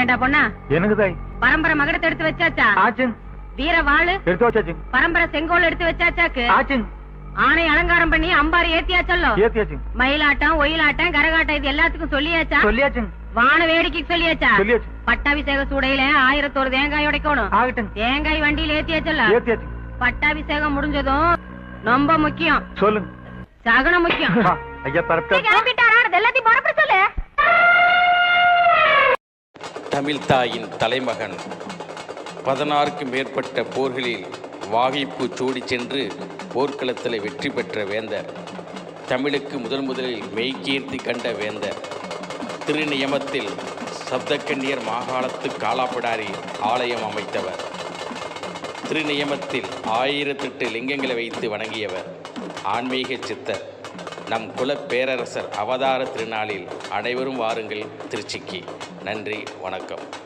ஏண்டா பொண்ணா? எனக்கு தாய். பரம்பரை மகடத்தை எடுத்து வச்சாச்சா? ஆச்சுங் வீர வாளு. எடுத்து வச்சாச்சுங் பரம்பரை செங்கோல் எடுத்து வச்சாச்சாக்கு? ஆச்சுங் ஆனை அலங்காரம் பண்ணி அம்பாரி ஏத்தியாச்சல்லோ ஏத்தியாச்சுங் மயிலாட்டம் ஒயிலாட்டம் கரகாட்டம் இது எல்லாத்துக்கும் சொல்லியாச்சா? சொல்லியாச்சுங் வான வேடிக்கைக்கு சொல்லியாச்சா? சொல்லியாச்சு. பட்டாபிஷேக சூடையில ஆயிரத்தோரு தேங்காய் உடைக்கணும். ஆகட்டும். தேங்காய் வண்டியில ஏத்தியாச்சல்ல ஏத்தியாச்சுங் பட்டாபிஷேகம் முடிஞ்சதும் ரொம்ப முக்கியம். சொல்லுங்க. சகனம் முக்கியம். ஐயா பரப்பிட்டா அது எல்லாத்தையும் புறப்பட சொல்லு. தமிழ்தாயின் தலைமகன். பதினாறுக்கும் மேற்பட்ட போர்களில் வாகைப்பு சூடி சென்று போர்க்களத்தில் வெற்றி பெற்ற வேந்தர். தமிழுக்கு முதல் முதலில் மெய்கீர்த்தி கண்ட வேந்தர். திருநியமத்தில் சப்தக்கண்ணியர் மாகாணத்து காலாப்படாரி ஆலயம் அமைத்தவர். திருநியமத்தில் ஆயிரத்தெட்டு லிங்கங்களை வைத்து வணங்கியவர். ஆன்மீக சித்தர். நம் குலப்பேரரசர் அவதார திருநாளில் அனைவரும் வாருங்கள் திருச்சிக்கு. நன்றி வணக்கம்.